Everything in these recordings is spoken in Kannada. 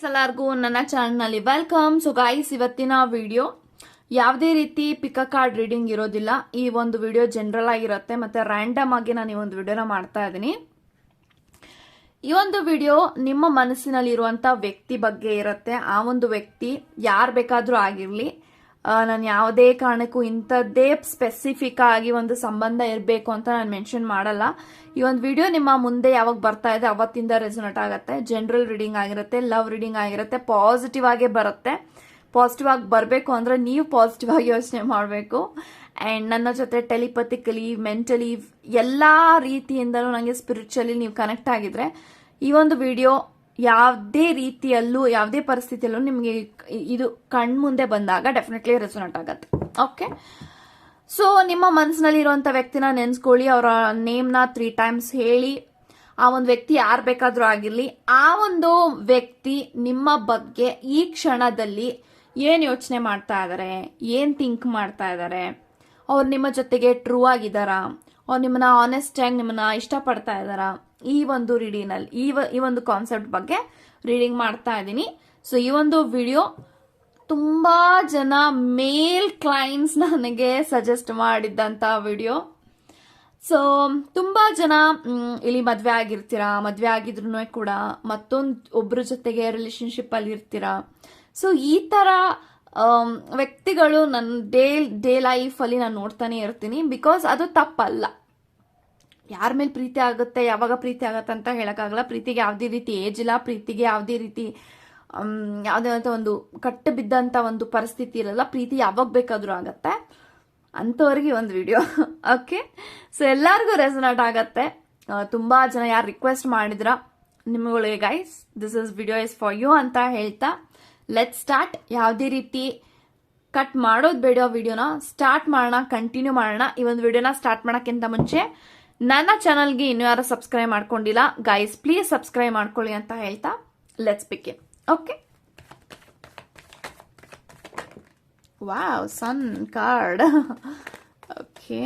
ಗೈಸ್ ಎಲ್ಲರಿಗೂ ನನ್ನ ಚಾನಲ್ನಲ್ಲಿ ವೆಲ್ಕಮ್. ಸೊ ಗೈಸ್ ಇವತ್ತಿನ ವಿಡಿಯೋ ಯಾವುದೇ ರೀತಿ ಪಿಕ ಕಾರ್ಡ್ ರೀಡಿಂಗ್ ಇರೋದಿಲ್ಲ. ಈ ಒಂದು ವಿಡಿಯೋ ಜನರಲ್ ಆಗಿರುತ್ತೆ. ಮತ್ತೆ ರ್ಯಾಂಡಮ್ ಆಗಿ ನಾನು ಈ ಒಂದು ವಿಡಿಯೋನ ಮಾಡ್ತಾ ಇದ್ದೀನಿ. ಈ ಒಂದು ವಿಡಿಯೋ ನಿಮ್ಮ ಮನಸ್ಸಿನಲ್ಲಿ ಇರುವಂತ ವ್ಯಕ್ತಿ ಬಗ್ಗೆ ಇರುತ್ತೆ. ಆ ಒಂದು ವ್ಯಕ್ತಿ ಯಾರು ಬೇಕಾದರೂ ಆಗಿರ್ಲಿ ನಾನು ಯಾವುದೇ ಕಾರಣಕ್ಕೂ ಇಂಥದ್ದೇ ಸ್ಪೆಸಿಫಿಕ್ ಆಗಿ ಒಂದು ಸಂಬಂಧ ಇರಬೇಕು ಅಂತ ನಾನು ಮೆನ್ಷನ್ ಮಾಡಲ್ಲ. ಈ ಒಂದು ವಿಡಿಯೋ ನಿಮ್ಮ ಮುಂದೆ ಯಾವಾಗ ಬರ್ತಾ ಇದೆ ಅವತ್ತಿಂದ ರೆಸೊನೇಟ್ ಆಗುತ್ತೆ. ಜನರಲ್ ರೀಡಿಂಗ್ ಆಗಿರುತ್ತೆ ಲವ್ ರೀಡಿಂಗ್ ಆಗಿರುತ್ತೆ ಪಾಸಿಟಿವ್ ಆಗೇ ಬರುತ್ತೆ. ಪಾಸಿಟಿವ್ ಆಗಿ ಬರಬೇಕು ಅಂದರೆ ನೀವು ಪಾಸಿಟಿವ್ ಆಗಿ ಯೋಚನೆ ಮಾಡಬೇಕು. ಆ್ಯಂಡ್ ನನ್ನ ಜೊತೆ ಟೆಲಿಪತಿಕಲಿ ಮೆಂಟಲಿ ಎಲ್ಲ ರೀತಿಯಿಂದಲೂ ನನಗೆ ಸ್ಪಿರಿಚುವಲಿ ನೀವು ಕನೆಕ್ಟ್ ಆಗಿದ್ರೆ ಈ ಒಂದು ವಿಡಿಯೋ ಯಾವುದೇ ರೀತಿಯಲ್ಲೂ, ಯಾವುದೇ ಪರಿಸ್ಥಿತಿಯಲ್ಲೂ ನಿಮಗೆ ಇದು ಕಣ್ಮುಂದೆ ಬಂದಾಗ ಡೆಫಿನೆಟ್ಲಿ ರೆಸೊನೇಟ್ ಆಗುತ್ತೆ. ಓಕೆ ಸೊ ನಿಮ್ಮ ಮನಸ್ಸಿನಲ್ಲಿ ಇರುವಂತ ವ್ಯಕ್ತಿನ ನೆನೆಸ್ಕೊಳ್ಳಿ, ಅವರ ನೇಮ್ನ ತ್ರೀ ಟೈಮ್ಸ್ ಹೇಳಿ. ಆ ಒಂದು ವ್ಯಕ್ತಿ ಯಾರು ಬೇಕಾದರೂ ಆಗಿರಲಿ, ಆ ಒಂದು ವ್ಯಕ್ತಿ ನಿಮ್ಮ ಬಗ್ಗೆ ಈ ಕ್ಷಣದಲ್ಲಿ ಏನು ಯೋಚನೆ ಮಾಡ್ತಾ ಇದ್ದಾರೆ ಏನು ಥಿಂಕ್ ಮಾಡ್ತಾ ಇದ್ದಾರೆ ಅವ್ರು ನಿಮ್ಮ ಜೊತೆಗೆ ಟ್ರೂ ಆಗಿದ್ದಾರಾ? ಅವ್ರು ನಿಮ್ಮನ್ನ ಆನೆಸ್ಟ್ ಆಗಿ ನಿಮ್ಮನ್ನ ಇಷ್ಟಪಡ್ತಾ ಇದ್ದಾರಾ? ಈ ಒಂದು ರೀಡಿಂಗ್ನಲ್ಲಿ ಈ ಈ ಒಂದು ಕಾನ್ಸೆಪ್ಟ್ ಬಗ್ಗೆ ರೀಡಿಂಗ್ ಮಾಡ್ತಾ ಇದ್ದೀನಿ. ಸೊ ಈ ಒಂದು ವಿಡಿಯೋ ತುಂಬಾ ಜನ ಮೇಲ್ ಕ್ಲೈಂಟ್ಸ್ ನನಗೆ ಸಜೆಸ್ಟ್ ಮಾಡಿದ್ದಂತ ವಿಡಿಯೋ ಸೊ ತುಂಬಾ ಜನ ಇಲ್ಲಿ ಮದ್ವೆ ಆಗಿರ್ತೀರಾ? ಮದ್ವೆ ಆಗಿದ್ರು ಕೂಡ ಮತ್ತೊಂದು ಒಬ್ರ ಜೊತೆಗೆ ರಿಲೇಶನ್ಶಿಪ್ ಅಲ್ಲಿ ಇರ್ತೀರಾ ಸೊ ಈ ತರ ವ್ಯಕ್ತಿಗಳು ನನ್ನ ಡೇ ಡೇ ಲೈಫ್ ಅಲ್ಲಿ ನಾನು ನೋಡ್ತಾನೆ ಇರ್ತೀನಿ ಬಿಕಾಸ್ ಅದು ತಪ್ಪಲ್ಲ. ಯಾರ ಮೇಲೆ ಪ್ರೀತಿ ಆಗುತ್ತೆ ಯಾವಾಗ ಪ್ರೀತಿ ಆಗುತ್ತೆ ಅಂತ ಹೇಳೋಕ್ಕಾಗಲ್ಲ. ಪ್ರೀತಿಗೆ ಯಾವುದೇ ರೀತಿ ಏಜ್ ಇಲ್ಲ ಪ್ರೀತಿಗೆ ಯಾವುದೇ ರೀತಿ ಆಮ್, ಯಾವುದೇ ಅಂತ ಒಂದು ಕಟ್ಟು ಬಿದ್ದಂತ ಒಂದು ಪರಿಸ್ಥಿತಿ ಇರಲ್ಲ. ಪ್ರೀತಿ ಯಾವಾಗ ಬೇಕಾದರೂ ಆಗತ್ತೆ. ಅಂಥವ್ರಿಗೆ ಒಂದು ವಿಡಿಯೋ ಓಕೆ ಸೊ ಎಲ್ಲರಿಗೂ ರೆಸನೇಟ್ ಆಗತ್ತೆ. ತುಂಬ ತುಂಬಾ ಜನ ಯಾರು ರಿಕ್ವೆಸ್ಟ್ ಮಾಡಿದ್ರ ನಿಮ್ಮಗಳಿಗೆ guys this is video is for you ಅಂತ ಹೇಳ್ತಾ ಲೆಟ್ ಸ್ಟಾರ್ಟ್ ಯಾವುದೇ ರೀತಿ ಕಟ್ ಮಾಡೋದು ಬೇಡ ವಿಡಿಯೋನ ಸ್ಟಾರ್ಟ್ ಮಾಡೋಣ ಕಂಟಿನ್ಯೂ ಮಾಡೋಣ. ಈ ಒಂದು ವಿಡಿಯೋನ ಸ್ಟಾರ್ಟ್ ಮಾಡೋಕ್ಕಿಂತ ಮುಂಚೆ ನನ್ನ ಚಾನಲ್ಗೆ ಇನ್ನೂ ಯಾರು ಸಬ್ಸ್ಕ್ರೈಬ್ ಮಾಡ್ಕೊಂಡಿಲ್ಲ ಗೈಸ್ ಪ್ಲೀಸ್ ಸಬ್ಸ್ಕ್ರೈಬ್ ಮಾಡ್ಕೊಳ್ಳಿ ಅಂತ ಹೇಳ್ತಾ let's pick okay wow sun card okay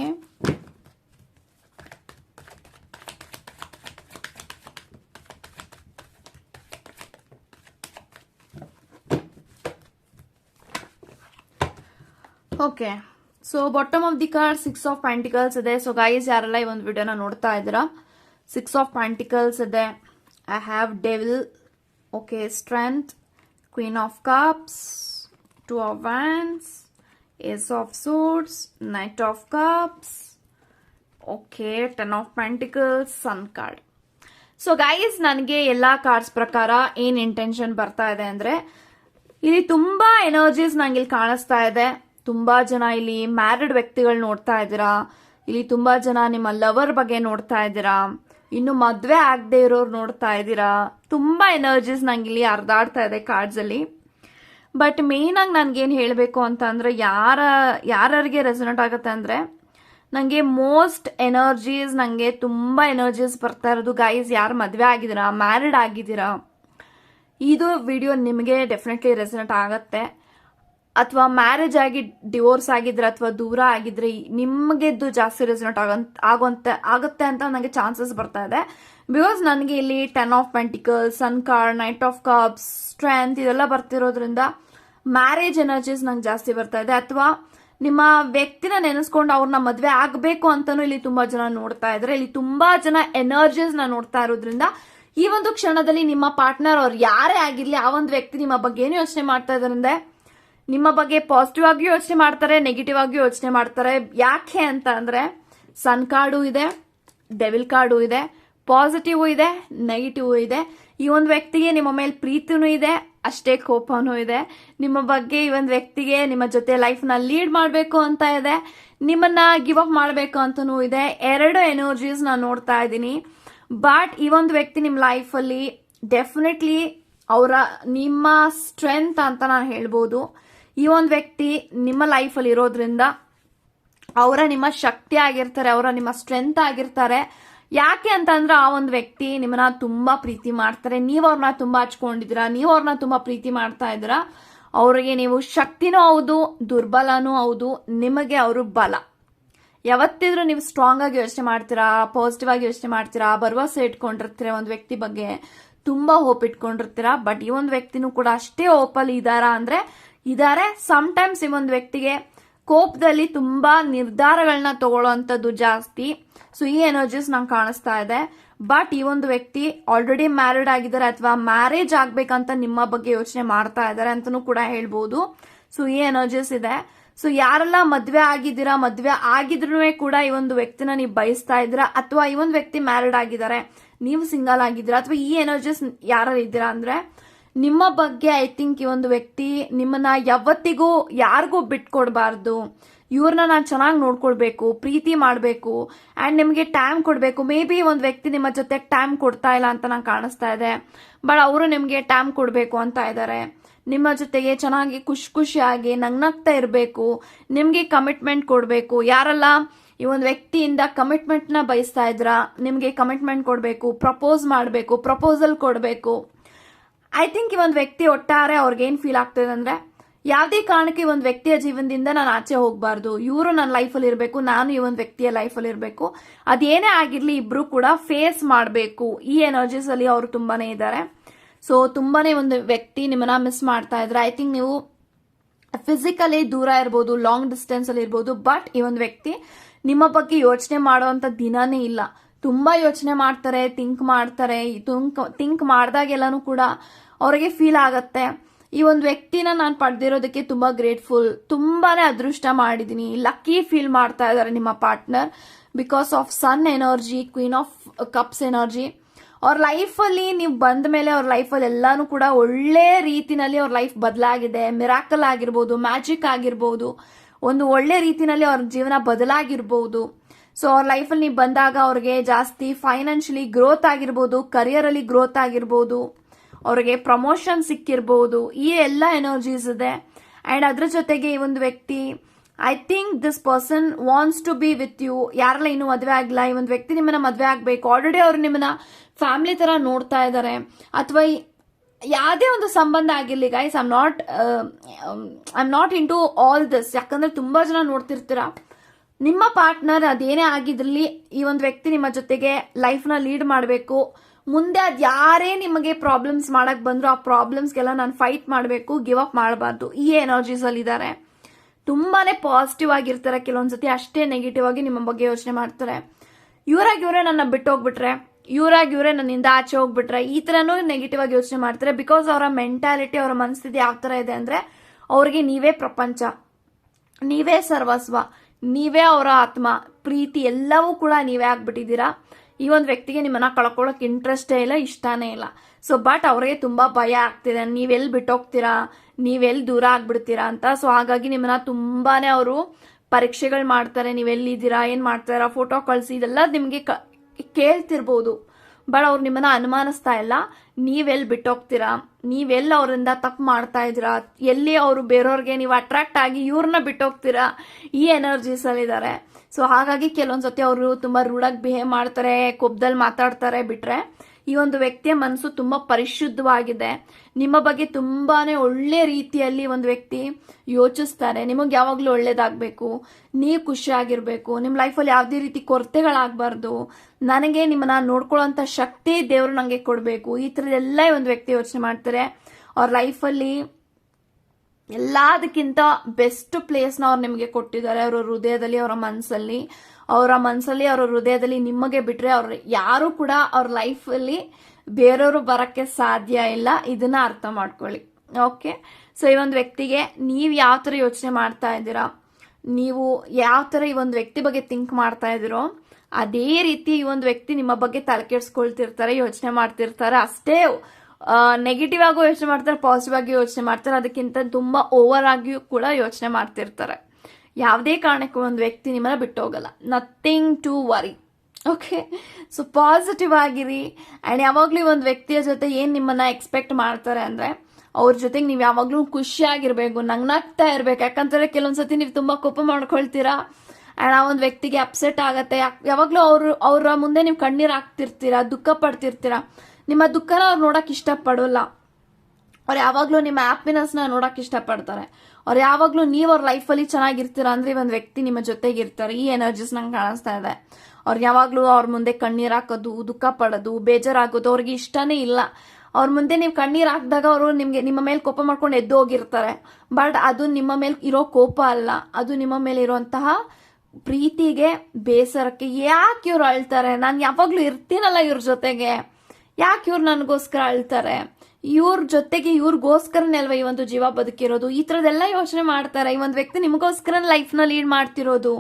okay so bottom of the card six of pentacles ಇದೆ. ಸೊ ಗೈಸ್ ಯಾರೆಲ್ಲ ಈ ಒಂದು ವಿಡಿಯೋನ ನೋಡ್ತಾ ಇದ್ದೀರಾ? ಸಿಕ್ಸ್ ಆಫ್ ಪ್ಯಾಂಟಿಕಲ್ಸ್ ಇದೆ. I have devil okay strength queen of cups two of wands ace of swords knight of cups okay ten of pentacles sun card so guys ನನಗೆ ಎಲ್ಲ ಕಾರ್ಡ್ಸ್ ಪ್ರಕಾರ ಏನ್ ಇಂಟೆನ್ಷನ್ ಬರ್ತಾ ಇದೆ ಅಂದ್ರೆ, ಇಲ್ಲಿ ತುಂಬಾ ಎನರ್ಜೀಸ್ ನಂಗೆ ಇಲ್ಲಿ ಕಾಣಿಸ್ತಾ ಇದೆ. ತುಂಬಾ ಜನ ಇಲ್ಲಿ ಮ್ಯಾರಿಡ್ ವ್ಯಕ್ತಿಗಳು ನೋಡ್ತಾ ಇದ್ದೀರಾ? ಇಲ್ಲಿ ತುಂಬಾ ಜನ ನಿಮ್ಮ ಲವರ್ ಬಗ್ಗೆ ನೋಡ್ತಾ ಇದ್ದೀರಾ? ಇನ್ನು ಮದ್ವೆ ಆಗದೆ ಇರೋರು ನೋಡ್ತಾ ಇದ್ದೀರಾ? ತುಂಬಾ ಎನರ್ಜೀಸ್ ನಂಗೆ ಇಲ್ಲಿ ಹರಿದಾಡ್ತಾ ಇದೆ ಕಾರ್ಡ್ಸ್ ಅಲ್ಲಿ. ಬಟ್ ಮೇನ್ ಆಗಿ ನನ್ಗೇನು ಹೇಳಬೇಕು ಅಂತ ಅಂದ್ರೆ ಯಾರ ಯಾರಿಗೆ ರೆಸೊನೇಟ್ ಆಗುತ್ತೆ ಅಂದ್ರೆ ನನಗೆ ಮೋಸ್ಟ್ ಎನರ್ಜೀಸ್ ನನಗೆ ತುಂಬ ಎನರ್ಜೀಸ್ ಬರ್ತಾ ಇರೋದು ಗೈಸ್ ಯಾರು ಮದುವೆ ಆಗಿದ್ದೀರಾ? ಮ್ಯಾರಿಡ್ ಆಗಿದ್ದೀರಾ? ಇದು ವಿಡಿಯೋ ನಿಮಗೆ ಡೆಫಿನೆಟ್ಲಿ ರೆಸನೇಟ್ ಆಗತ್ತೆ. ಅಥವಾ ಮ್ಯಾರೇಜ್ ಆಗಿ ಡಿವೋರ್ಸ್ ಆಗಿದ್ರೆ ಅಥವಾ ದೂರ ಆಗಿದ್ರೆ ನಿಮಗೆದ್ದು ಜಾಸ್ತಿ ರೆಸನೇಟ್ ಆಗಂತ ಆಗುತ್ತೆ ಅಂತ ನನಗೆ ಚಾನ್ಸಸ್ ಬರ್ತಾ ಇದೆ. ಬಿಕಾಸ್ ನನಗೆ ಇಲ್ಲಿ ten of pentacle sun card knight of cups strength ಇದೆಲ್ಲ ಬರ್ತಿರೋದ್ರಿಂದ ಮ್ಯಾರೇಜ್ ಎನರ್ಜೀಸ್ ನಂಗೆ ಜಾಸ್ತಿ ಬರ್ತಾ ಇದೆ. ಅಥವಾ ನಿಮ್ಮ ವ್ಯಕ್ತಿನ ನೆನೆಸ್ಕೊಂಡು ಅವ್ರನ್ನ ಮದುವೆ ಆಗಬೇಕು ಅಂತಲೂ ಇಲ್ಲಿ ತುಂಬಾ ಜನ ನೋಡ್ತಾ ಇದ್ರೆ. ಇಲ್ಲಿ ತುಂಬಾ ಜನ ಎನರ್ಜೀಸ್ನ ನೋಡ್ತಾ ಇರೋದ್ರಿಂದ ಈ ಒಂದು ಕ್ಷಣದಲ್ಲಿ ನಿಮ್ಮ ಪಾರ್ಟ್ನರ್ ಅವ್ರು ಯಾರೇ ಆಗಿರ್ಲಿ, ಆ ಒಂದು ವ್ಯಕ್ತಿ ನಿಮ್ಮ ಬಗ್ಗೆ ಏನು ಯೋಚನೆ ಮಾಡ್ತಾ ಇದಾರಂದ್ರೆ ನಿಮ್ಮ ಬಗ್ಗೆ ಪಾಸಿಟಿವ್ ಆಗಿ ಯೋಚನೆ ಮಾಡ್ತಾರೆ ನೆಗೆಟಿವ್ ಆಗಿ ಯೋಚನೆ ಮಾಡ್ತಾರೆ. ಯಾಕೆ ಅಂತ ಅಂದ್ರೆ ಸನ್ ಕಾರ್ಡು ಇದೆ ಡೆವಿಲ್ ಕಾರ್ಡು ಇದೆ ಪಾಸಿಟಿವ್ ಇದೆ ನೆಗೆಟಿವ್ ಇದೆ. ಈ ಒಂದು ವ್ಯಕ್ತಿಗೆ ನಿಮ್ಮ ಮೇಲೆ ಪ್ರೀತಿನೂ ಇದೆ, ಅಷ್ಟೇ ಕೋಪನೂ ಇದೆ. ನಿಮ್ಮ ಬಗ್ಗೆ ಈ ಒಂದು ವ್ಯಕ್ತಿಗೆ ನಿಮ್ಮ ಜೊತೆ ಲೈಫ್ನ ಲೀಡ್ ಮಾಡಬೇಕು ಅಂತ ಇದೆ. ನಿಮ್ಮನ್ನ ಗಿವ್ ಅಪ್ ಮಾಡಬೇಕು ಅಂತನೂ ಇದೆ. ಎರಡು ಎನರ್ಜೀಸ್ ನಾನು ನೋಡ್ತಾ ಇದ್ದೀನಿ. ಬಟ್ ಈ ಒಂದು ವ್ಯಕ್ತಿ ನಿಮ್ಮ ಲೈಫಲ್ಲಿ ಡೆಫಿನೆಟ್ಲಿ ಅವರ, ನಿಮ್ಮ ಸ್ಟ್ರೆಂತ್ ಅಂತ ನಾನು ಹೇಳ್ಬೋದು. ಈ ಒಂದು ವ್ಯಕ್ತಿ ನಿಮ್ಮ ಲೈಫಲ್ಲಿ ಇರೋದ್ರಿಂದ ಅವರ ನಿಮ್ಮ ಶಕ್ತಿ ಆಗಿರ್ತಾರೆ, ಅವರ ನಿಮ್ಮ ಸ್ಟ್ರೆಂತ್ ಆಗಿರ್ತಾರೆ. ಯಾಕೆ ಅಂತಂದ್ರೆ ಆ ಒಂದು ವ್ಯಕ್ತಿ ನಿಮ್ಮನ್ನ ತುಂಬಾ ಪ್ರೀತಿ ಮಾಡ್ತಾರೆ. ನೀವು ಅವ್ರನ್ನ ತುಂಬಾ ಹಚ್ಕೊಂಡಿದ್ದೀರಾ, ನೀವು ಅವ್ರನ್ನ ತುಂಬಾ ಪ್ರೀತಿ ಮಾಡ್ತಾ ಇದ್ದೀರಾ. ಅವರಿಗೆ ನೀವು ಶಕ್ತಿನೂ ಹೌದು, ದುರ್ಬಲನೂ ಹೌದು, ನಿಮಗೆ ಅವರು ಬಲ. ಯಾವತ್ತಿದ್ರೂ ನೀವು ಸ್ಟ್ರಾಂಗ್ ಆಗಿ ಯೋಚನೆ ಮಾಡ್ತೀರಾ ಪಾಸಿಟಿವ್ ಆಗಿ ಯೋಚನೆ ಮಾಡ್ತೀರಾ, ಭರವಸೆ ಇಟ್ಕೊಂಡಿರ್ತೀರ ಒಂದು ವ್ಯಕ್ತಿ ಬಗ್ಗೆ, ತುಂಬಾ ಹೋಪ್ ಇಟ್ಕೊಂಡಿರ್ತೀರಾ. ಬಟ್ ಈ ಒಂದು ವ್ಯಕ್ತಿನೂ ಕೂಡ ಅಷ್ಟೇ ಹೋಪಲ್ಲಿ ಇದಾರಾ ಅಂದ್ರೆ ಇದಾರೆ. ಟೈಮ್ಸ್ ಈ ಒಂದು ವ್ಯಕ್ತಿಗೆ ಕೋಪದಲ್ಲಿ ತುಂಬಾ ನಿರ್ಧಾರಗಳನ್ನ ತಗೊಳ್ಳೋವಂಥದ್ದು ಜಾಸ್ತಿ. ಸೊ ಈ ಎನರ್ಜೀಸ್ ನಂಗೆ ಕಾಣಿಸ್ತಾ ಇದೆ. ಬಟ್ ಈ ಒಂದು ವ್ಯಕ್ತಿ ಆಲ್ರೆಡಿ ಮ್ಯಾರಿಡ್ ಆಗಿದ್ದಾರೆ ಅಥವಾ ಮ್ಯಾರೇಜ್ ಆಗ್ಬೇಕಂತ ನಿಮ್ಮ ಬಗ್ಗೆ ಯೋಚನೆ ಮಾಡ್ತಾ ಇದ್ದಾರೆ ಅಂತಲೂ ಕೂಡ ಹೇಳ್ಬೋದು. ಸೊ ಈ ಎನರ್ಜೀಸ್ ಇದೆ. ಸೊ ಯಾರೆಲ್ಲ ಮದ್ವೆ ಆಗಿದ್ದೀರಾ, ಮದ್ವೆ ಆಗಿದ್ರು ಕೂಡ ಈ ಒಂದು ವ್ಯಕ್ತಿನ ನೀವು ಬಯಸ್ತಾ ಇದ್ದೀರಾ? ಅಥವಾ ಈ ಒಂದು ವ್ಯಕ್ತಿ ಮ್ಯಾರಿಡ್ ಆಗಿದ್ದಾರೆ, ನೀವು ಸಿಂಗಲ್ ಆಗಿದ್ದೀರಾ? ಅಥವಾ ಈ ಎನರ್ಜೀಸ್ ಯಾರು ಇದ್ದೀರಾ ಅಂದ್ರೆ ನಿಮ್ಮ ಬಗ್ಗೆ ಐ ಥಿಂಕ್ ಈ ಒಂದು ವ್ಯಕ್ತಿ ನಿಮ್ಮನ್ನ ಯಾವತ್ತಿಗೂ ಯಾರಿಗೂ ಬಿಟ್ಕೊಡ್ಬಾರ್ದು. ಇವ್ರನ್ನ ನಾನು ಚೆನ್ನಾಗಿ ನೋಡ್ಕೊಳ್ಬೇಕು, ಪ್ರೀತಿ ಮಾಡಬೇಕು ಆ್ಯಂಡ್ ನಿಮಗೆ ಟೈಮ್ ಕೊಡಬೇಕು. ಮೇ ಬಿ ಒಂದು ವ್ಯಕ್ತಿ ನಿಮ್ಮ ಜೊತೆ ಟೈಮ್ ಕೊಡ್ತಾ ಇಲ್ಲ ಅಂತ ನಂಗೆ ಕಾಣಿಸ್ತಾ ಇದೆ. ಬಟ್ ಅವರು ನಿಮಗೆ ಟೈಮ್ ಕೊಡಬೇಕು ಅಂತ ಇದ್ದಾರೆ ನಿಮ್ಮ ಜೊತೆಗೆ ಚೆನ್ನಾಗಿ ಖುಷಿ ಖುಷಿಯಾಗಿ ನಗ್ನಗ್ತಾ ಇರಬೇಕು. ನಿಮಗೆ ಕಮಿಟ್ಮೆಂಟ್ ಕೊಡಬೇಕು. ಯಾರೆಲ್ಲ ಈ ಒಂದು ವ್ಯಕ್ತಿಯಿಂದ ಕಮಿಟ್ಮೆಂಟ್ನ ಬಯಸ್ತಾ ಇದ್ರಾ, ನಿಮಗೆ ಕಮಿಟ್ಮೆಂಟ್ ಕೊಡಬೇಕು ಪ್ರಪೋಸ್ ಮಾಡಬೇಕು ಪ್ರಪೋಸಲ್ ಕೊಡಬೇಕು. ಐ ಥಿಂಕ್ ಈ ಒಂದು ವ್ಯಕ್ತಿ ಒಟ್ಟಾರೆ ಅವ್ರಿಗೆ ಏನ್ ಫೀಲ್ ಆಗ್ತದೆ ಅಂದ್ರೆ ಯಾವುದೇ ಕಾರಣಕ್ಕೆ ಈ ಒಂದು ವ್ಯಕ್ತಿಯ ಜೀವನದಿಂದ ನಾನು ಆಚೆ ಹೋಗಬಾರ್ದು. ಇವರು ನನ್ನ ಲೈಫಲ್ಲಿ ಇರಬೇಕು, ನಾನು ಈ ಒಂದು ವ್ಯಕ್ತಿಯ ಲೈಫಲ್ಲಿ ಇರಬೇಕು. ಅದೇನೇ ಆಗಿರಲಿ ಇಬ್ರು ಕೂಡ ಫೇಸ್ ಮಾಡಬೇಕು. ಈ ಎನರ್ಜೀಸ್ ಅಲ್ಲಿ ಅವರು ತುಂಬಾನೇ ಇದ್ದಾರೆ ಸೊ ತುಂಬಾನೇ ಒಂದು ವ್ಯಕ್ತಿ ನಿಮ್ಮನ್ನ ಮಿಸ್ ಮಾಡ್ತಾ ಇದ್ರೆ ಐ ಥಿಂಕ್ ನೀವು ಫಿಸಿಕಲಿ ದೂರ ಇರ್ಬೋದು ಲಾಂಗ್ ಡಿಸ್ಟೆನ್ಸ್ ಅಲ್ಲಿ ಇರ್ಬೋದು ಬಟ್ ಈ ಒಂದು ವ್ಯಕ್ತಿ ನಿಮ್ಮ ಬಗ್ಗೆ ಯೋಚನೆ ಮಾಡುವಂತ ದಿನನೇ ಇಲ್ಲ. ತುಂಬಾ ಯೋಚನೆ ಮಾಡ್ತಾರೆ ಥಿಂಕ್ ಮಾಡ್ತಾರೆ. ಥಿಂಕ್ ಥಿಂಕ್ ಮಾಡಿದಾಗೆಲ್ಲನೂ ಕೂಡ ಅವರಿಗೆ ಫೀಲ್ ಆಗತ್ತೆ. ಈ ಒಂದು ವ್ಯಕ್ತಿನ ನಾನು ಪಡೆದಿರೋದಕ್ಕೆ ತುಂಬಾ ಗ್ರೇಟ್ಫುಲ್ ತುಂಬಾನೇ ಅದೃಷ್ಟ ಮಾಡಿದ್ದೀನಿ ಲಕ್ಕಿ ಫೀಲ್ ಮಾಡ್ತಾ ಇದ್ದಾರೆ ನಿಮ್ಮ partner because of sun energy queen of cups energy ಅವ್ರ ಲೈಫಲ್ಲಿ ನೀವು ಬಂದ ಮೇಲೆ ಅವ್ರ ಲೈಫಲ್ಲಿ ಎಲ್ಲಾನು ಕೂಡ ಒಳ್ಳೆ ರೀತಿನಲ್ಲಿ ಅವ್ರ ಲೈಫ್ ಬದಲಾಗಿದೆ. ಮಿರಾಕಲ್ ಆಗಿರ್ಬೋದು ಮ್ಯಾಜಿಕ್ ಆಗಿರ್ಬೋದು. ಒಂದು ಒಳ್ಳೆ ರೀತಿನಲ್ಲಿ ಅವ್ರ ಜೀವನ ಬದಲಾಗಿರ್ಬೋದು. ಸೊ ಅವ್ರ ಲೈಫಲ್ಲಿ ನೀವು ಬಂದಾಗ ಅವ್ರಿಗೆ ಜಾಸ್ತಿ ಫೈನಾನ್ಷಿಯಲಿ ಗ್ರೋತ್ ಆಗಿರ್ಬೋದು ಕರಿಯರ್ ಅಲ್ಲಿ ಗ್ರೋತ್ ಆಗಿರ್ಬೋದು, ಅವ್ರಿಗೆ ಪ್ರಮೋಷನ್ ಸಿಕ್ಕಿರ್ಬೋದು, ಈ ಎಲ್ಲ ಎನರ್ಜೀಸ್ ಇದೆ. ಅಂಡ್ ಅದ್ರ ಜೊತೆಗೆ ಈ ಒಂದು ವ್ಯಕ್ತಿ I think this person wants to be with you ಯಾರೆಲ್ಲ ಇನ್ನೂ ಮದುವೆ ಆಗಿಲ್ಲ ಈ ಒಂದು ವ್ಯಕ್ತಿ ನಿಮ್ಮನ್ನ ಮದುವೆ ಆಗಬೇಕು. ಆಲ್ರೆಡಿ ಅವ್ರು ನಿಮ್ಮನ್ನ ಫ್ಯಾಮಿಲಿ ತರ ನೋಡ್ತಾ ಇದ್ದಾರೆ ಅಥವಾ ಯಾವುದೇ ಒಂದು ಸಂಬಂಧ ಆಗಿರ್ಲಿ guys I'm not I'm not into all this ಯಾಕಂದ್ರೆ ತುಂಬಾ ಜನ ನೋಡ್ತಿರ್ತೀರಾ? ನಿಮ್ಮ ಪಾರ್ಟ್ನರ್ ಅದೇನೇ ಆಗಿದ್ರಲ್ಲಿ ಈ ಒಂದು ವ್ಯಕ್ತಿ ನಿಮ್ಮ ಜೊತೆಗೆ ಲೈಫ್ನ ಲೀಡ್ ಮಾಡಬೇಕು. ಮುಂದೆ ಅದು ಯಾರೇ ನಿಮಗೆ ಪ್ರಾಬ್ಲಮ್ಸ್ ಮಾಡಕ್ ಬಂದ್ರು ಆ ಪ್ರಾಬ್ಲಮ್ಸ್ಗೆಲ್ಲ ನಾನು ಫೈಟ್ ಮಾಡಬೇಕು ಗಿವ್ ಅಪ್ ಮಾಡಬಾರ್ದು. ಈ ಎನರ್ಜೀಸ್ ಅಲ್ಲಿ ಇದ್ದಾರೆ. ತುಂಬಾನೇ ಪಾಸಿಟಿವ್ ಆಗಿರ್ತಾರೆ ಕೆಲವೊಂದ್ಸತಿ ಅಷ್ಟೇ ನೆಗೆಟಿವ್ ಆಗಿ ನಿಮ್ಮ ಬಗ್ಗೆ ಯೋಚನೆ ಮಾಡ್ತಾರೆ. ಇವರಾಗಿ ಇವರೇ ನನ್ನ ಬಿಟ್ಟು ಹೋಗ್ಬಿಟ್ರೆ ಇವರಾಗಿ ಇವರೇ ನನ್ನಿಂದ ಆಚೆ ಹೋಗ್ಬಿಟ್ರೆ, ಈ ಥರನೂ ನೆಗೆಟಿವ್ ಆಗಿ ಯೋಚನೆ ಮಾಡ್ತಾರೆ. ಬಿಕಾಸ್ ಅವರ ಮೆಂಟಾಲಿಟಿ ಅವರ ಮನಸ್ಥಿತಿ ಯಾವ ತರ ಇದೆ ಅಂದ್ರೆ, ಅವ್ರಿಗೆ ನೀವೇ ಪ್ರಪಂಚ, ನೀವೇ ಸರ್ವಸ್ವ. ನೀವೇ ಅವರ ಆತ್ಮ, ಪ್ರೀತಿ ಎಲ್ಲವೂ ಕೂಡ ನೀವೇ ಆಗ್ಬಿಟ್ಟಿದ್ದೀರಾ? ಈ ಒಂದು ವ್ಯಕ್ತಿಗೆ ನಿಮ್ಮನ್ನ ಕಳ್ಕೊಳ್ಳೋಕೆ ಇಂಟ್ರೆಸ್ಟೇ ಇಲ್ಲ, ಇಷ್ಟನೇ ಇಲ್ಲ. ಸೊ ಬಟ್ ಅವ್ರಿಗೆ ತುಂಬಾ ಭಯ ಆಗ್ತಿದೆ. ನೀವೆಲ್ಲಿ ಬಿಟ್ಟೋಗ್ತೀರಾ? ನೀವೆಲ್ಲಿ ದೂರ ಆಗ್ಬಿಡ್ತೀರಾ ಅಂತ? ಸೊ ಹಾಗಾಗಿ ನಿಮ್ಮನ್ನ ತುಂಬಾನೇ ಅವರು ಪರೀಕ್ಷೆಗಳು ಮಾಡ್ತಾರೆ. ನೀವೆಲ್ಲಿದ್ದೀರಾ ಏನ್ ಮಾಡ್ತಾರಾ ಫೋಟೋ ಕಳಿಸಿ ಇದೆಲ್ಲ ನಿಮಗೆ ಕೇಳ್ತಿರ್ಬೋದು. ಬಟ್ ಅವ್ರು ನಿಮ್ಮನ್ನ ಅನುಮಾನಿಸ್ತಾ ಇಲ್ಲ. ನೀವೆಲ್ಲಿ ಬಿಟ್ಟೋಗ್ತೀರಾ? ನೀವೆಲ್ಲ ಅವರಿಂದ ತಪ್ಪು ಮಾಡ್ತಾ ಇದ್ದೀರಾ? ಎಲ್ಲಿ ಅವರು ಬೇರೆಯವ್ರಿಗೆ ನೀವು ಅಟ್ರಾಕ್ಟ್ ಆಗಿ ಇವ್ರನ್ನ ಬಿಟ್ಟೋಗ್ತೀರಾ? ಈ ಎನರ್ಜೀಸ್ ಅಲ್ಲಿ ಇದ್ದಾರೆ ಸೊ ಹಾಗಾಗಿ ಕೆಲವೊಂದ್ಸತಿ ಅವರು ತುಂಬಾ ರೂಢಾಗಿ ಬಿಹೇವ್ ಮಾಡ್ತಾರೆ ಕೊಬ್ದಲ್ಲಿ ಮಾತಾಡ್ತಾರೆ ಬಿಟ್ರೆ. ಈ ಒಂದು ವ್ಯಕ್ತಿಯ ಮನಸ್ಸು ತುಂಬಾ ಪರಿಶುದ್ಧವಾಗಿದೆ. ನಿಮ್ಮ ಬಗ್ಗೆ ತುಂಬಾನೇ ಒಳ್ಳೆ ರೀತಿಯಲ್ಲಿ ಒಂದು ವ್ಯಕ್ತಿ ಯೋಚಿಸ್ತಾರೆ. ನಿಮಗೆ ಯಾವಾಗ್ಲೂ ಒಳ್ಳೇದಾಗ್ಬೇಕು. ನೀವು ಖುಷಿಯಾಗಿರ್ಬೇಕು. ನಿಮ್ಮ ಲೈಫಲ್ಲಿ ಯಾವುದೇ ರೀತಿ ಕೊರತೆಗಳಾಗಬಾರ್ದು. ನನಗೆ ನಿಮ್ಮನ್ನ ನೋಡ್ಕೊಳ್ಳೋಂಥ ಶಕ್ತಿ ದೇವರು ನನಗೆ ಕೊಡಬೇಕು. ಈ ಥರದ್ದೆಲ್ಲ ಒಂದು ವ್ಯಕ್ತಿ ಯೋಚನೆ ಮಾಡ್ತಾರೆ. ಅವ್ರ ಲೈಫಲ್ಲಿ ಎಲ್ಲದಕ್ಕಿಂತ ಬೆಸ್ಟ್ ಪ್ಲೇಸ್ನ ಅವ್ರು ನಿಮಗೆ ಕೊಟ್ಟಿದ್ದಾರೆ. ಅವರ ಹೃದಯದಲ್ಲಿ, ಅವರ ಮನಸ್ಸಲ್ಲಿ. ಅವರ ಮನಸ್ಸಲ್ಲಿ ಅವರ ಹೃದಯದಲ್ಲಿ ನಿಮಗೆ ಬಿಟ್ರೆ ಅವ್ರ ಯಾರು ಕೂಡ ಅವ್ರ ಲೈಫಲ್ಲಿ ಬೇರೆಯವರು ಬರಕ್ಕೆ ಸಾಧ್ಯ ಇಲ್ಲ. ಇದನ್ನ ಅರ್ಥ ಮಾಡ್ಕೊಳ್ಳಿ. ಓಕೆ ಸೊ ಈ ಒಂದು ವ್ಯಕ್ತಿಗೆ ನೀವು ಯಾವ ಥರ ಯೋಚನೆ ಮಾಡ್ತಾ ಇದ್ದೀರಾ? ನೀವು ಯಾವ ಥರ ಈ ಒಂದು ವ್ಯಕ್ತಿ ಬಗ್ಗೆ ಥಿಂಕ್ ಮಾಡ್ತಾ ಇದ್ದೀರೋ, ಅದೇ ರೀತಿ ಈ ಒಂದು ವ್ಯಕ್ತಿ ನಿಮ್ಮ ಬಗ್ಗೆ ತಲೆ ಕೆಡ್ಸ್ಕೊಳ್ತಿರ್ತಾರೆ, ಯೋಚನೆ ಮಾಡ್ತಿರ್ತಾರೆ. ಅಷ್ಟೇ ನೆಗೆಟಿವ್ ಆಗು ಯೋಚನೆ ಮಾಡ್ತಾರೆ ಪಾಸಿಟಿವ್ ಆಗಿ ಯೋಚನೆ ಮಾಡ್ತಾರೆ. ಅದಕ್ಕಿಂತ ತುಂಬಾ ಓವರ್ ಆಗಿಯೂ ಕೂಡ ಯೋಚನೆ ಮಾಡ್ತಿರ್ತಾರೆ. ಯಾವುದೇ ಕಾರಣಕ್ಕೂ ಒಂದು ವ್ಯಕ್ತಿ ನಿಮ್ಮನ್ನ ಬಿಟ್ಟು ಹೋಗಲ್ಲ nothing to worry okay so positive ಆಗಿರಿ. ಆ್ಯಂಡ್ ಯಾವಾಗಲೂ ಒಂದು ವ್ಯಕ್ತಿಯ ಜೊತೆ ಏನು ನಿಮ್ಮನ್ನ ಎಕ್ಸ್ಪೆಕ್ಟ್ ಮಾಡ್ತಾರೆ ಅಂದರೆ, ಅವ್ರ ಜೊತೆಗೆ ನೀವು ಯಾವಾಗಲೂ ಖುಷಿಯಾಗಿರ್ಬೇಕು, ನಗ್ನಾಗ್ತಾ ಇರ್ಬೇಕು. ಕೆಲವೊಂದು ಸತಿ ನೀವು ತುಂಬ ಕೋಪ ಮಾಡ್ಕೊಳ್ತೀರಾ? ಆ್ಯಂಡ್ ಆ ಒಂದು ವ್ಯಕ್ತಿಗೆ ಅಪ್ಸೆಟ್ ಆಗುತ್ತೆ. ಯಾವಾಗಲೂ ಅವರು, ಅವರ ಮುಂದೆ ನೀವು ಕಣ್ಣೀರು ಹಾಕ್ತಿರ್ತೀರಾ, ದುಃಖ ಪಡ್ತಿರ್ತೀರಾ? ನಿಮ್ಮ ದುಃಖನ ಅವ್ರು ನೋಡೋಕೆ ಇಷ್ಟಪಡೋಲ್ಲ. ಅವ್ರು ಯಾವಾಗಲೂ ನಿಮ್ಮ ಹ್ಯಾಪಿನೆಸ್ನ ನೋಡೋಕೆ ಇಷ್ಟಪಡ್ತಾರೆ. ಅವ್ರು ಯಾವಾಗಲೂ ನೀವು ಅವ್ರ ಲೈಫಲ್ಲಿ ಚೆನ್ನಾಗಿರ್ತೀರ ಅಂದ್ರೆ ಒಂದು ವ್ಯಕ್ತಿ ನಿಮ್ಮ ಜೊತೆಗೆ ಇರ್ತಾರೆ. ಈ ಎನರ್ಜೀಸ್ ನಂಗೆ ಕಾಣಿಸ್ತಾ ಇದೆ. ಅವ್ರು ಯಾವಾಗಲೂ ಅವ್ರ ಮುಂದೆ ಕಣ್ಣೀರು ಹಾಕೋದು, ದುಃಖ ಪಡೋದು, ಬೇಜಾರಾಗೋದು ಅವ್ರಿಗೆ ಇಷ್ಟನೇ ಇಲ್ಲ. ಅವ್ರ ಮುಂದೆ ನೀವು ಕಣ್ಣೀರು ಹಾಕಿದಾಗ ಅವರು ನಿಮಗೆ ನಿಮ್ಮ ಮೇಲೆ ಕೋಪ ಮಾಡ್ಕೊಂಡು ಎದ್ದು ಹೋಗಿರ್ತಾರೆ. ಬಟ್ ಅದು ನಿಮ್ಮ ಮೇಲೆ ಇರೋ ಕೋಪ ಅಲ್ಲ. ಅದು ನಿಮ್ಮ ಮೇಲೆ ಇರುವಂತಹ ಪ್ರೀತಿಗೆ, ಬೇಸರಕ್ಕೆ ಯಾಕೆ ಇವ್ರು ಅಳ್ತಾರೆ? ನಾನು ಯಾವಾಗಲೂ ಇರ್ತೀನಲ್ಲ ಇವ್ರ ಜೊತೆಗೆ. ಯಾಕೆ ಇವ್ರು ನನಗೋಸ್ಕರ ಅಳ್ತಾರೆ? ಇವ್ರ ಜೊತೆಗೆ ಇವ್ರಿಗೋಸ್ಕರನೇ ಅಲ್ವಾ ಈ ಒಂದು ಜೀವ ಬದುಕಿರೋದು? ಈ ಥರದ್ದೆಲ್ಲ ಯೋಚನೆ ಮಾಡ್ತಾರೆ. ಈ ಒಂದು ವ್ಯಕ್ತಿ ನಿಮಗೋಸ್ಕರ ಲೈಫ್ನ ಲೀಡ್ ಮಾಡ್ತಿರೋದು.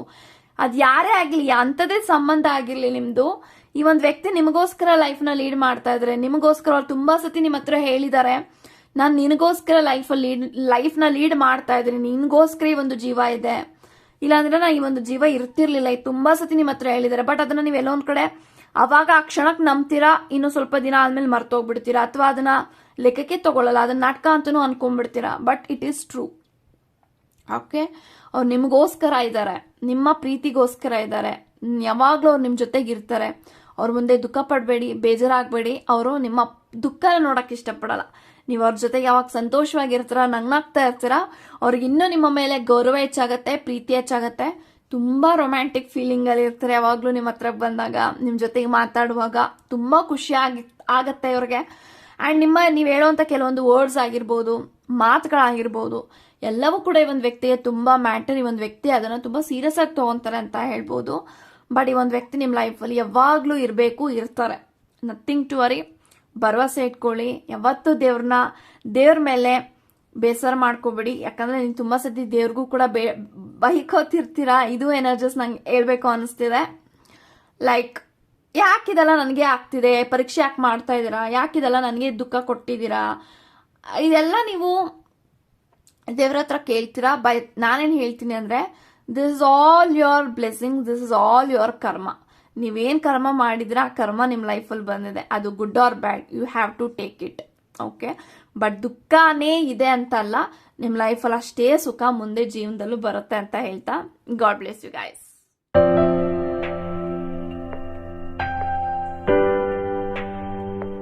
ಅದು ಯಾರೇ ಆಗಲಿ, ಅಂಥದ್ದೇ ಸಂಬಂಧ ಆಗಿರಲಿ ನಿಮ್ಮದು ಈ ಒಂದು ವ್ಯಕ್ತಿ ನಿಮಗೋಸ್ಕರ ಲೈಫ್ನ ಲೀಡ್ ಮಾಡ್ತಾ ಇದ್ದಾರೆ ನಿಮಗೋಸ್ಕರ ಅವ್ರು ತುಂಬ ಸತಿ ನಿಮ್ಮ ಹತ್ರ ಹೇಳಿದ್ದಾರೆ, ನಾನು ನಿನಗೋಸ್ಕರ ಲೈಫಲ್ಲಿ ಲೀಡ್, ಲೈಫ್ನ ಲೀಡ್ ಮಾಡ್ತಾ ಇದ್ದೀನಿ, ನಿನಗೋಸ್ಕರ ಈ ಒಂದು ಜೀವ ಇದೆ. ಇಲ್ಲಾಂದ್ರೆ ನಾ ಈ ಒಂದು ಜೀವ ಇರ್ತಿರ್ಲಿಲ್ಲ. ಇದು ತುಂಬಾ ಸತಿ ನಿಮ್ಮ ಹತ್ರ ಹೇಳಿದ್ದಾರೆ. ಬಟ್ ಅದನ್ನ ನೀವು ಎಲ್ಲೋ ಒಂದ್ ಕಡೆ ಅವಾಗ ಆ ಕ್ಷಣಕ್ಕೆ ನಂಬ್ತೀರಾ? ಇನ್ನು ಸ್ವಲ್ಪ ದಿನ ಆದ್ಮೇಲೆ ಮರ್ತೋಗ್ಬಿಡ್ತೀರಾ? ಅಥವಾ ಅದನ್ನ ಲೆಕ್ಕಕ್ಕೆ ತಗೊಳ್ಳಲ್ಲ. ಅದನ್ನ ನಾಟಕ ಅಂತಲೂ ಅನ್ಕೊಂಡ್ಬಿಡ್ತೀರಾ? But it is true okay ಅವ್ರು ನಿಮಗೋಸ್ಕರ ಇದ್ದಾರೆ ನಿಮ್ಮ ಪ್ರೀತಿಗೋಸ್ಕರ ಇದ್ದಾರೆ ಯಾವಾಗಲೂ ಅವ್ರು ನಿಮ್ಮ ಜೊತೆಗೆ ಇರ್ತಾರೆ. ಅವ್ರ ಮುಂದೆ ದುಃಖ ಪಡಬೇಡಿ, ಬೇಜಾರಾಗಬೇಡಿ. ಅವರು ನಿಮ್ಮ ದುಃಖನ ನೋಡೋಕೆ ಇಷ್ಟಪಡಲ್ಲ. ನೀವು ಅವ್ರ ಜೊತೆಗೆ ಯಾವಾಗ ಸಂತೋಷವಾಗಿರ್ತೀರ, ನಗ್ನಾಗ್ತಾ ಇರ್ತೀರ, ಅವ್ರಿಗೆ ಇನ್ನೂ ನಿಮ್ಮ ಮೇಲೆ ಗೌರವ ಹೆಚ್ಚಾಗತ್ತೆ, ಪ್ರೀತಿ ಹೆಚ್ಚಾಗತ್ತೆ. ತುಂಬ ರೊಮ್ಯಾಂಟಿಕ್ ಫೀಲಿಂಗಲ್ಲಿ ಇರ್ತಾರೆ ಯಾವಾಗಲೂ ನಿಮ್ಮ ಹತ್ರ ಬಂದಾಗ ನಿಮ್ಮ ಜೊತೆಗೆ ಮಾತಾಡುವಾಗ. ತುಂಬ ಖುಷಿ ಆಗಿ ಆಗತ್ತೆ ಅವ್ರಿಗೆ ಆ್ಯಂಡ್ ನಿಮ್ಮ, ನೀವು ಹೇಳುವಂಥ ಕೆಲವೊಂದು ವರ್ಡ್ಸ್ ಆಗಿರ್ಬೋದು, ಮಾತುಗಳಾಗಿರ್ಬೋದು, ಎಲ್ಲವೂ ಕೂಡ ಈ ಒಂದು ವ್ಯಕ್ತಿಗೆ ತುಂಬ ಮ್ಯಾಟರ್ ಈ ಒಂದು ವ್ಯಕ್ತಿ ಅದನ್ನು ತುಂಬ ಸೀರಿಯಸ್ ಆಗಿ ತೊಗೊತಾರೆ ಅಂತ ಹೇಳ್ಬೋದು. ಬಟ್ ಈ ಒಂದು ವ್ಯಕ್ತಿ ನಿಮ್ಮ ಲೈಫಲ್ಲಿ ಯಾವಾಗಲೂ ಇರಬೇಕು, ಇರ್ತಾರೆ. ನಥಿಂಗ್ ಟು ವರಿ ಭರವಸೆ ಇಟ್ಕೊಳ್ಳಿ. ಯಾವತ್ತೂ ದೇವ್ರನ್ನ, ದೇವ್ರ ಮೇಲೆ ಬೇಸರ ಮಾಡ್ಕೋಬೇಡಿ. ಯಾಕಂದ್ರೆ ನೀವು ತುಂಬಾ ಸತಿ ದೇವ್ರಿಗೂ ಕೂಡ ಬೇ, ಬೈಕೋತಿರ್ತೀರಾ? ಇದು ಎನರ್ಜಸ್ ನಂಗೆ ಹೇಳ್ಬೇಕು ಅನಿಸ್ತಿದೆ. ಲೈಕ್ ಯಾಕಿದೆಲ್ಲ ನನಗೆ ಆಗ್ತಿದೆ? ಪರೀಕ್ಷೆ ಯಾಕೆ ಮಾಡ್ತಾ ಇದ್ದೀರಾ? ಯಾಕಿದೆಲ್ಲ ನನಗೆ ದುಃಖ ಕೊಟ್ಟಿದ್ದೀರಾ? ಇದೆಲ್ಲ ನೀವು ದೇವ್ರ ಹತ್ರ ಕೇಳ್ತೀರಾ? ಬೈ ನಾನೇನು ಹೇಳ್ತೀನಿ ಅಂದರೆ this is all your blessing this is all your karma ನೀವೇನು ಕರ್ಮ ಮಾಡಿದ್ರೆ ಆ ಕರ್ಮ ನಿಮ್ಮ ಲೈಫಲ್ಲಿ ಬಂದಿದೆ. ಅದು good or bad you have to take it okay but ದುಃಖನೇ ಇದೆ ಅಂತಲ್ಲ ನಿಮ್ಮ ಲೈಫಲ್ಲಿ ಅಷ್ಟೇ ಸುಖ ಮುಂದೆ ಜೀವನದಲ್ಲೂ ಬರುತ್ತೆ ಅಂತ ಹೇಳ್ತಾ ಗಾಡ್ ಬ್ಲೆಸ್ ಯು ಗೈಸ್